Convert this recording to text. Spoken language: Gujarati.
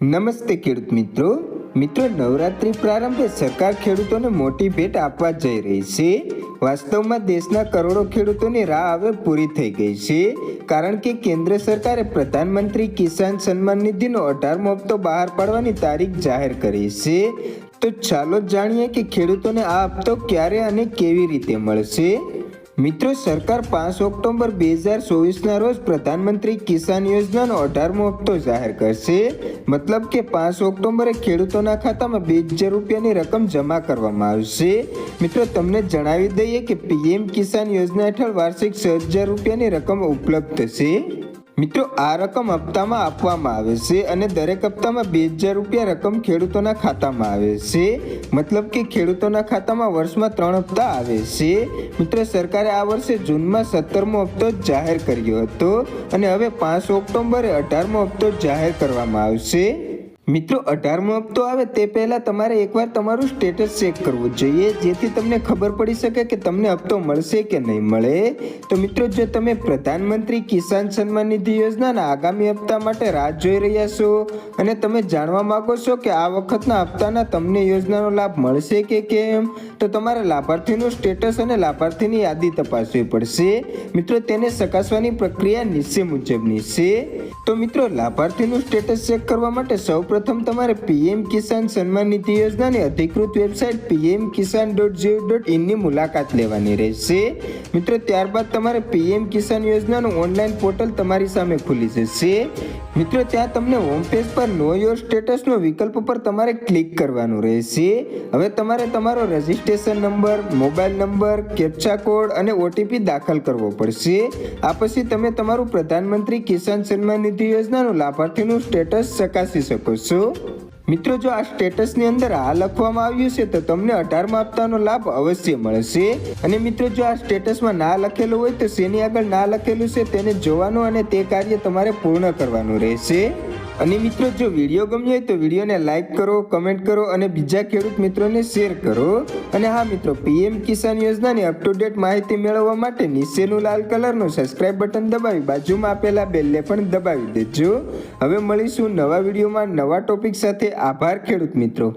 નમસ્તે ખેડૂત મિત્રો. મિત્રો, નવરાત્રી પ્રારંભે સરકાર ખેડૂતોને મોટી ભેટ આપવા જઈ રહી છે. વાસ્તવમાં દેશના કરોડો ખેડૂતોની રાહ હવે પૂરી થઈ ગઈ છે. કારણ કે કેન્દ્ર સરકારે પ્રધાનમંત્રી કિસાન સન્માન નિધિનો અઢારમો હપ્તો બહાર પાડવાની તારીખ જાહેર કરી છે. તો ચાલો જાણીએ કે ખેડૂતોને આ હપ્તો ક્યારે અને કેવી રીતે મળશે? મિત્રો, સરકાર પાંચ ઓક્ટોબર બે હજાર ચોવીસના રોજ પ્રધાનમંત્રી કિસાન યોજનાનો અઢારમો હપ્તો જાહેર કરશે. મતલબ કે પાંચ ઓક્ટોબરે ખેડૂતોના ખાતામાં બે હજાર રૂપિયાની રકમ જમા કરવામાં આવશે. મિત્રો, તમને જણાવી દઈએ કે પીએમ કિસાન યોજના હેઠળ વાર્ષિક છ હજાર રૂપિયાની રકમ ઉપલબ્ધ થશે મિત્રો, આ રકમ હપ્તામાં આપવામાં આવે છે અને દરેક હપ્તામાં બે હજાર રૂપિયા રકમ ખેડૂતોના ખાતામાં આવે છે. મતલબ કે ખેડૂતોના ખાતામાં વર્ષમાં ત્રણ હપ્તા આવે છે. મિત્રો, સરકારે આ વર્ષે જૂનમાં સત્તરમો હપ્તો જાહેર કર્યો હતો અને હવે પાંચ ઓક્ટોબરે અઢારમો હપ્તો જાહેર કરવામાં આવશે. મિત્રો, અઢારમો હપ્તો આવે તે પહેલાં તમારે એકવાર તમારું સ્ટેટસ ચેક કરવું જોઈએ, જેથી તમને ખબર પડી શકે કે તમને હપ્તો મળશે કે નહીં મળે. તો મિત્રો, જો તમે પ્રધાનમંત્રી કિસાન સન્માન નિધિ યોજનાના આગામી હપ્તા માટે રાહ જોઈ રહ્યા છો અને તમે જાણવા માંગો છો કે આ વખતના હપ્તાના તમને યોજનાનો લાભ મળશે કે કેમ, તો તમારે લાભાર્થીનું સ્ટેટસ અને લાભાર્થીની યાદી તપાસવી પડશે. મિત્રો, તેને ચકાસવાની પ્રક્રિયા નીચે મુજબની છે. તો મિત્રો, લાભાર્થીનું સ્ટેટસ ચેક કરવા માટે સૌપ્રથમ તમારે પીએમ કિસાન સન્માન નિધિ યોજનાની અધિકૃત website PM Kisan dot gov dot ઇનની મુલાકાત લેવાની રહેશે. મિત્રો, ત્યારબાદ તમારે પીએમ કિસાન યોજનાનું ઓનલાઈન પોર્ટલ તમારી સામે ખુલી જશે. મિત્રો, ત્યાં તમને હોમ પેજ પર નો યોર સ્ટેટસનો વિકલ્પ પર તમારે ક્લિક કરવાનું રહેશે. હવે તમારે તમારો registration number mobile number captcha code અને ઓટીપી દાખલ કરવો પડશે. આ પછી તમે તમારું પ્રધાનમંત્રી કિસાન સન્માન નિધિ યોજનાનું લાભાર્થીનું સ્ટેટસ ચકાસી શકો છો. મિત્રો, જો આ સ્ટેટસની અંદર આ લખવામાં આવ્યું છે, તો તમને અઢારમા હપ્તાનો લાભ અવશ્ય મળશે. અને મિત્રો, જો આ સ્ટેટસમાં ના લખેલું હોય, તો શેની આગળ ના લખેલું છે, તેને જોવાનું અને તે કાર્ય તમારે પૂર્ણ કરવાનું રહેશે. અને મિત્રો, જો વીડિયો ગમ્યો હોય તો વિડીયોને લાઈક કરો, કમેન્ટ કરો અને બીજા ખેડૂત મિત્રોને શેર કરો. અને હા મિત્રો, પીએમ કિસાન યોજનાની અપ ટુ ડેટ માહિતી મેળવવા માટે નીચેનું લાલ કલરનું સબસ્ક્રાઇબ બટન દબાવી બાજુમાં આપેલા બેલને પણ દબાવી દેજો. હવે મળીશું નવા વિડીયોમાં નવા ટોપિક સાથે. આભાર ખેડૂત મિત્રો.